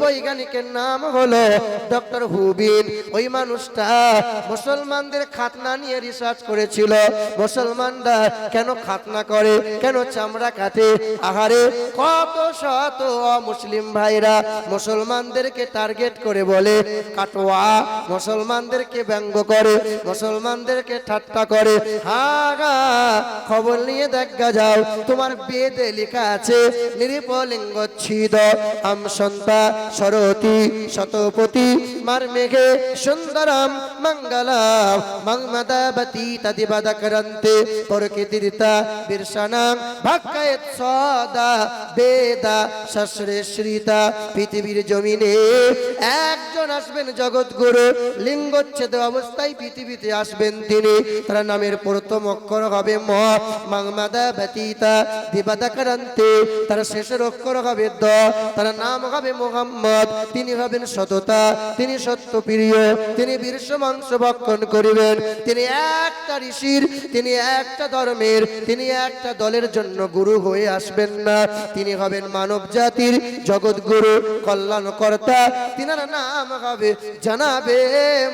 বৈজ্ঞানিকের নাম হলো ডক্টর হুবিন। ওই মানুষটা মুসলমানদের খাতনা নিয়ে রিসার্চ করেছিল। মুসলমানরা কেন খাতনা করে? কেন চামড়া কাটে? আহারে, কত শত মুসলিম ভাইরা মুসলমানদেরকে টার্গেট করে বলে, কাটোয়া, মুসলমানদেরকে ব্যঙ্গ করে, মুসলমানদেরকে ঠাট্টা করে। হাগা, খবর নিয়ে দেখা যাও, তোমার বেদে লেখা আছে, নিরীপলিঙ্গ ছিদ, আম সন্তা সরতি শতপতি মার মেঘে সুন্দরম ভাক্কায়ত সদা বেদা শ্রীতা পৃথিবীর জমিনে একজন আসবেন জগৎগুরু, লিঙ্গচ্ছেদ অবস্থায় পৃথিবীতে আসবেন তিনি। তার নামের প্রথম অক্ষর হবে ম মাংমাদা ব্যতীতা দিবাদাকারান্তে তার শেষের অক্ষর হবে দ, তার নাম হবে মোহাম্মদ। তিনি হবেন সততা, তিনি সত্য প্রিয় তিনি বীর্ষ মাংস ভক্ষণ করিবেন। তিনি একটা ঋষির, তিনি একটা ধর্মের, তিনি একটা দলের জন্য গুরু হয়ে আসবেন না। তিনি হবেন মানব জাতির জগৎ গুরু কল্যাণকর্তা। তিনার নাম হবে জানাবে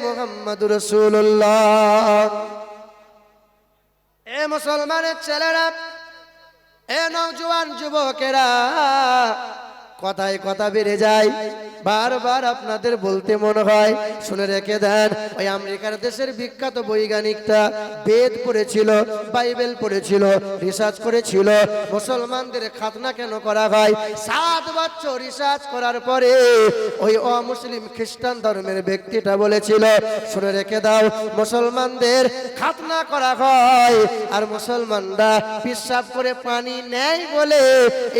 মোহাম্মদ রসুল্লাহ এ মুসলমানের ছেলেরা, এ নওজোয়ান যুবকেরা, কথায় কথা বেড়ে যায়। বারবার আপনাদের বলতে মনে হয়, শুনে রেখে দেন, ওই আমেরিকার দেশের বিখ্যাত বৈজ্ঞানিকটা বেদ পড়েছিল, বাইবেল পড়েছিল, রিসার্চ করেছিল, মুসলমানদের খাতনা কেন করা হয়? সাত বছর রিসার্চ করার পরে ওই অমুসলিম খ্রিস্টান ধর্মের ব্যক্তিটা বলেছিল, শুনে রেখে দাও, মুসলমানদের খাতনা করা হয়, আর মুসলমানরা পিসাব করে পানি নেয় বলে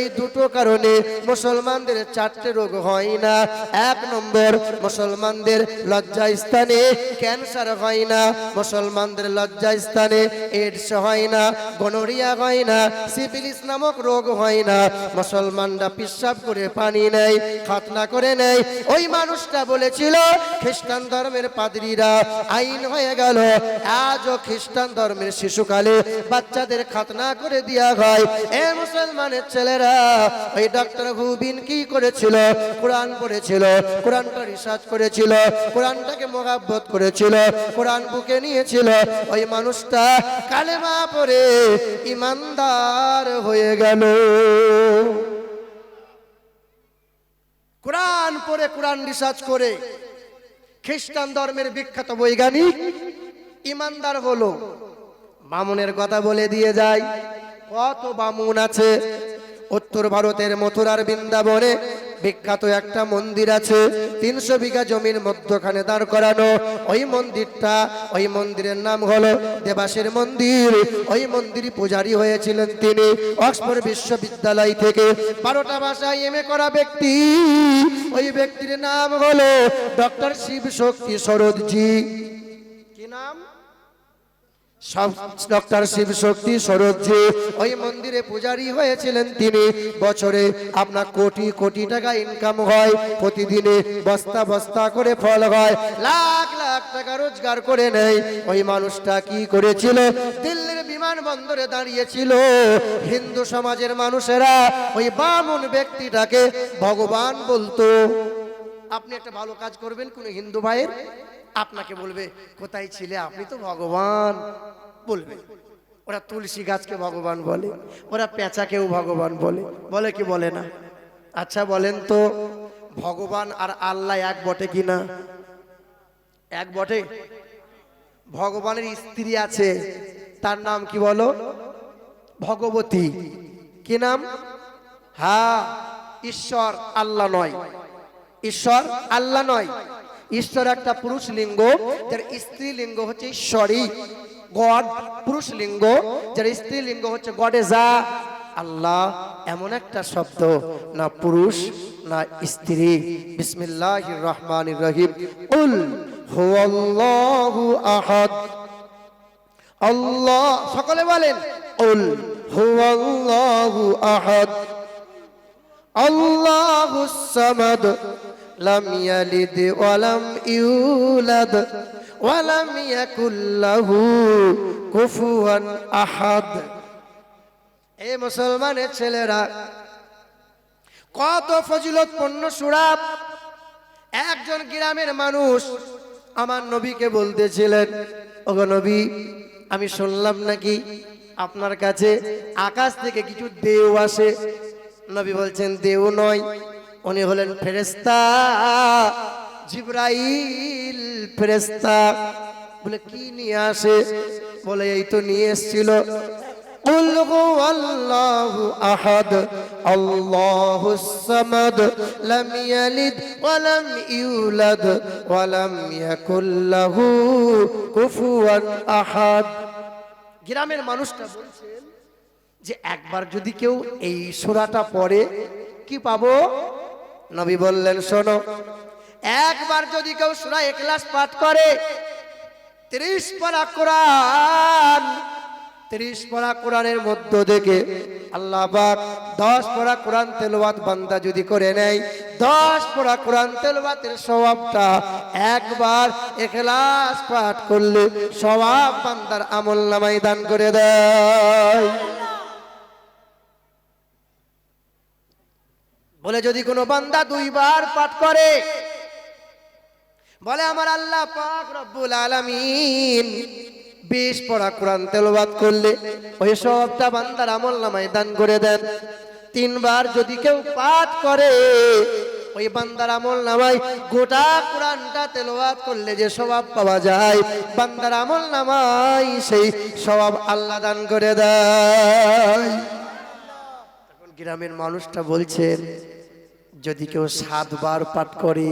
এই দুটো কারণে মুসলমানদের চারটে রোগ হয় না। এক নম্বর, মুসলমানদের লজ্জা স্থানে ক্যান্সার হয় না, মুসলমানদের লজ্জা স্থানে এডস হয় না গনোরিয়া হয় না সিপিলিস নামক রোগ হয় না। মুসলমানরা পিসাব করে পানি নেয়, খাতনা করে নেয়। ওই মানুষটা বলেছিল, খ্রিস্টান ধর্মের পাদ্রীরা, আইন হয়ে গেল। আজও খ্রিস্টান ধর্মের শিশুকালে বাচ্চাদের খাতনা করে দেওয়া হয়। এ মুসলমানের ছেলেরা, ওই ডক্টর হুবিন কি করেছিল? কোরআন পড়েছিল কোরআনটা রিসার্চ করেছিল, কোরআনটাকে মোহাব্বত করেছিল, কোরআন বুকে নিয়েছিল। ওই মানুষটা কালেমা পড়ে ইমানদার হয়ে গেল। কোরআন পড়ে, কোরআন রিসার্চ করে খ্রিস্টান ধর্মের বিখ্যাত বৈজ্ঞানিক ইমানদার হলো। বামুনের কথা বলে দিয়ে যায়, কত বামুন আছে? উত্তর ভারতের মথুরার বৃন্দাবনে বিখ্যাত একটা মন্দির আছে, তিনশো বিঘা জমির মধ্যখানে দাঁড় করানো। ওই মন্দিরটা, ওই মন্দিরের নাম হলো দেবাসের মন্দির। ওই মন্দির পূজারী হয়েছিলেন তিনি অক্সফোর্ড বিশ্ববিদ্যালয় থেকে। বারোটা ভাষায় এম করা ব্যক্তি। ওই ব্যক্তির নাম হলো ডক্টর শিব শক্তি সরোদজি। কি নাম? ডক্টর শিব শক্তি সরোজি ওই মন্দিরে পূজারী হয়েছিলেন তিনি। বছরে আপনার কোটি কোটি টাকা ইনকাম হয়। প্রতিদিনে বস্তা বস্তা করে ফল হয়। লাখ লাখ টাকা রোজগার করে নেয়। ওই মানুষটা কি করেছিল? দিল্লির বিমানবন্দরে দাঁড়িয়েছিল। হিন্দু সমাজের মানুষেরা ওই বামুন ব্যক্তিটাকে ভগবান বলতো। আপনি একটা ভালো কাজ করবেন কোন হিন্দু ভাইয়ের। আপনাকে বলবে, কোথায় ছিলে? আপনি তো ভগবান। বলবে। ওরা তুলসী গাছকে ভগবান বলে, ওরা পেঁচাকেও ভগবান বলে। বলে কি বলে না? আচ্ছা বলেন তো, ভগবান আর আল্লাহ এক বটে কি না? এক বটে? ভগবানের স্ত্রী আছে, তার নাম কি বলো? ভগবতী। কি নাম? হ্যাঁ ঈশ্বর আল্লাহ নয়। ঈশ্বর আল্লাহ নয়। ঈশ্বর একটা পুরুষ লিঙ্গ, যার স্ত্রী লিঙ্গ হচ্ছে ঈশ্বরী। গড পুরুষ লিঙ্গ, যার স্ত্রী লিঙ্গ হচ্ছে গডে যা আল্লাহ এমন একটা শব্দ, না পুরুষ, না স্ত্রী। বিসমিল্লাহ রহমান রহিম। উল হুয়াল্লাহু আহাদ। আল্লাহ, সকলে বলেন উল হুয়াল্লাহু আহাদ। আল্লাহুস সামাদ। লাম ইয়ালিদ ওয়ালাম ইউলাদ ওয়ালাম ইয়াকুল লাহু কুফুয়ান আহাদ এই মুসলমানের ছেলেরা, কত ফজিলতপূর্ণ সুরা একজন গ্রামের মানুষ আমার নবীকে বলতেছিলেন, ওগো নবী, আমি শুনলাম নাকি আপনার কাছে আকাশ থেকে কিছু দেও আসে? নবী বলছেন দেও নয় উনি হলেন ফেরেস্তা জিব্রাইল ফেরেস্তা বলে কি নিয়ে আসে বলে এই তো নিয়ে এসছিল قل هو الله أحد الله الصمد لم يلد ولم يولد ولم يكن له كفوا أحد গ্রামের মানুষটা বলছেন যে একবার যদি কেউ এই সূরাটা পড়ে কি পাবো নবী বললেন, শোনো, একবার যদি কেউ সূরা এখলাস পাঠ করে, ত্রিশ পারা কোরআন, ত্রিশ পড়া কোরআনের মধ্য থেকে আল্লাহ পাক দশ পড়া কোরআন তেলাওয়াত বান্দা যদি করে নেয়, দশ পড়া কোরআন তেলাওয়াতের স্বভাবটা একবার এখলাস পাঠ করলে স্বভাব বান্দার আমল নামাই দান করে দেয়। বলে, যদি কোনো বান্দা দুইবার পাঠ করে, বলে, আমার আল্লাহ পাক রব্বুল আলামিন বিশ পড়া কোরআন তেলাওয়াত করলে, ওই সবটা বান্দার আমল নামায় দান করে দেন। তিনবার যদি কেউ পাঠ করে, ওই বান্দার আমল নামায় গোটা কোরআনটা তেলাওয়াত করলে যে স্বভাব পাওয়া যায়, বান্দার আমল নামায় সেই স্বভাব আল্লাহ দান করে দেয়। গ্রামের মানুষটা বলছেন যদি কেউ সাতবার পাঠ করে,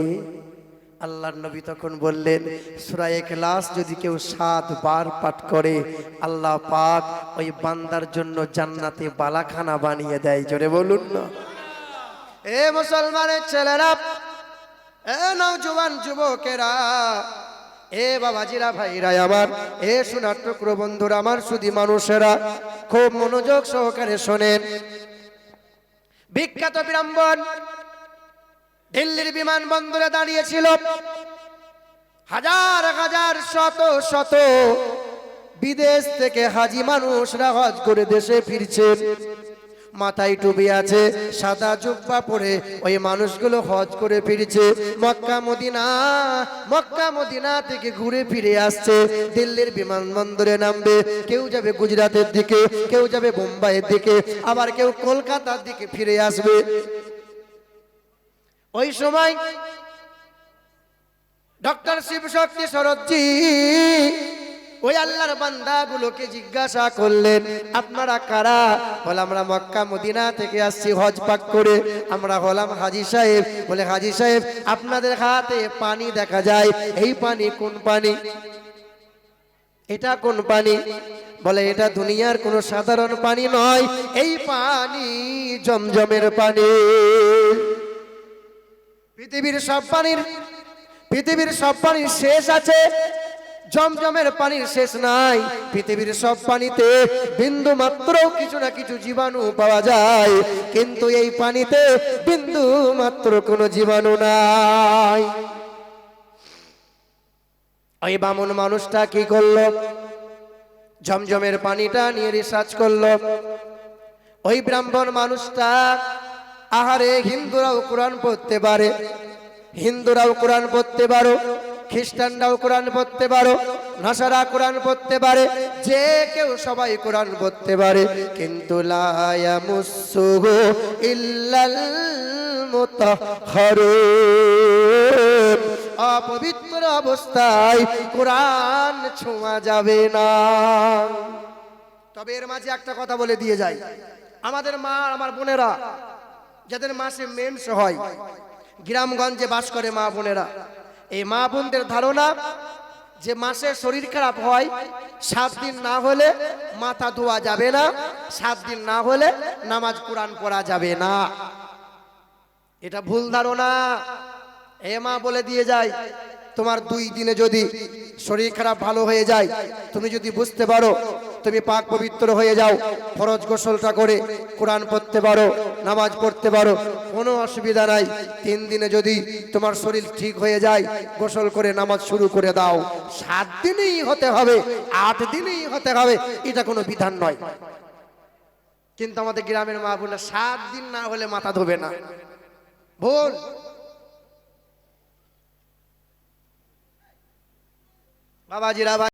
আল্লাহর নবী তখন বললেন, সূরা ইখলাস যদি কেউ সাতবার পাঠ করে, আল্লাহ পাক ওই বান্দার জন্য জান্নাতে বালাখানা বানিয়ে দেয়, জোরে বলুন না। এ মুসলমানের ছেলেরা, এ নওজোয়ান যুবকেরা, এ বাবাজিরা, ভাইরা আমার, এ সোনার টুকরো বন্ধুরা আমার, সুদি মানুষেরা, খুব মনোযোগ সহকারে শোনেন। বিখ্যাত বিড়ম্বন দিল্লির বিমানবন্দরে দাঁড়িয়েছিল। হাজার হাজার, শত শত বিদেশ থেকে হাজি মানুষরা হজ করে দেশে ফিরছে। মাথায় টুপি আছে, সাদা জুব্বা পরে ওই মানুষগুলো হজ করে ফিরছে। মক্কা, মদিনা মক্কা, মদিনা থেকে ঘুরে ফিরে আসছে। দিল্লির বিমানবন্দরে নামবে, কেউ যাবে গুজরাটের দিকে, কেউ যাবে বোম্বাইয়ের দিকে, আবার কেউ কলকাতার দিকে ফিরে আসবে। ওই সময় ডক্টর শিবশক্তি শরৎজি ওই আল্লাহর বান্দাগুলোকে জিজ্ঞাসা করলেন, আপনারা কারা? বলে, আমরা মক্কা, মদিনা থেকে আসছি, হজ পাক করে। আমরা হলাম হাজি সাহেব। বলে, হাজি সাহেব, আপনাদের হাতে পানি দেখা যায়। এই পানি কোন পানি? এটা কোন পানি? বলে, এটা দুনিয়ার কোনো সাধারণ পানি নয়। এই পানি জমজমের পানি। পৃথিবীর সব পানির, পৃথিবীর সব পানির শেষ আছে। জমজমের পানির শেষ নাই। পৃথিবীর সব পানিতে বিন্দু মাত্র কিছু না কিছু জীবাণু পাওয়া যায়। কিন্তু এই পানিতে বিন্দু মাত্র কোনো জীবাণু নাই। ওই বামন মানুষটা কি করল? জমজমের পানিটা নিয়ে রিসার্চ করল। ওই ব্রাহ্মণ মানুষটা আহারে হিন্দুরাও কোরআন পড়তে পারে, হিন্দুরাও কোরআন পড়তে পারো, খ্রিস্টানরাও কোরআন পড়তে পারো, নাসারা কোরআন পড়তে পারে, যে কেউ সবাই কোরআন পড়তে পারে। কিন্তু অপবিত্র অবস্থায় কোরআন ছোঁয়া যাবে না। তবে এর মাঝে একটা কথা বলে দিয়ে যাই। আমাদের মা, আমার বোনেরা যাদের মাসে মেন্স হয়, গ্রামগঞ্জে বাস করে মা বোনেরা। এই মা বোনদের ধারণা, যে মাসে শরীর খারাপ হয়, সাত দিন না হলে মাথা ধোয়া যাবে না, সাত দিন না হলে নামাজ কোরআন পড়া যাবে না। এটা ভুল ধারণা। এ মা বলে দিয়ে যায়, তোমার দুই দিনে যদি শরীর খারাপ ভালো হয়ে যায়, তুমি যদি বুঝতে পারো তুমি পাক পবিত্র হয়ে যাও। ফরজ গোসলটা করে কোরআন পড়তে পারো, নামাজ পড়তে পারো, কোনো অসুবিধা নাই। তিন দিনে যদি তোমার শরীর ঠিক হয়ে যায়, গোসল করে নামাজ শুরু করে দাও। সাত দিনেই হতে হবে, আট দিনেই হতে হবে, এটা কোনো বিধান নয়। কিন্তু আমাদের গ্রামের মা বোনরা সাত দিন না হলে মাথা ধোবে না। ভুল বাবাজি বাবাজিরা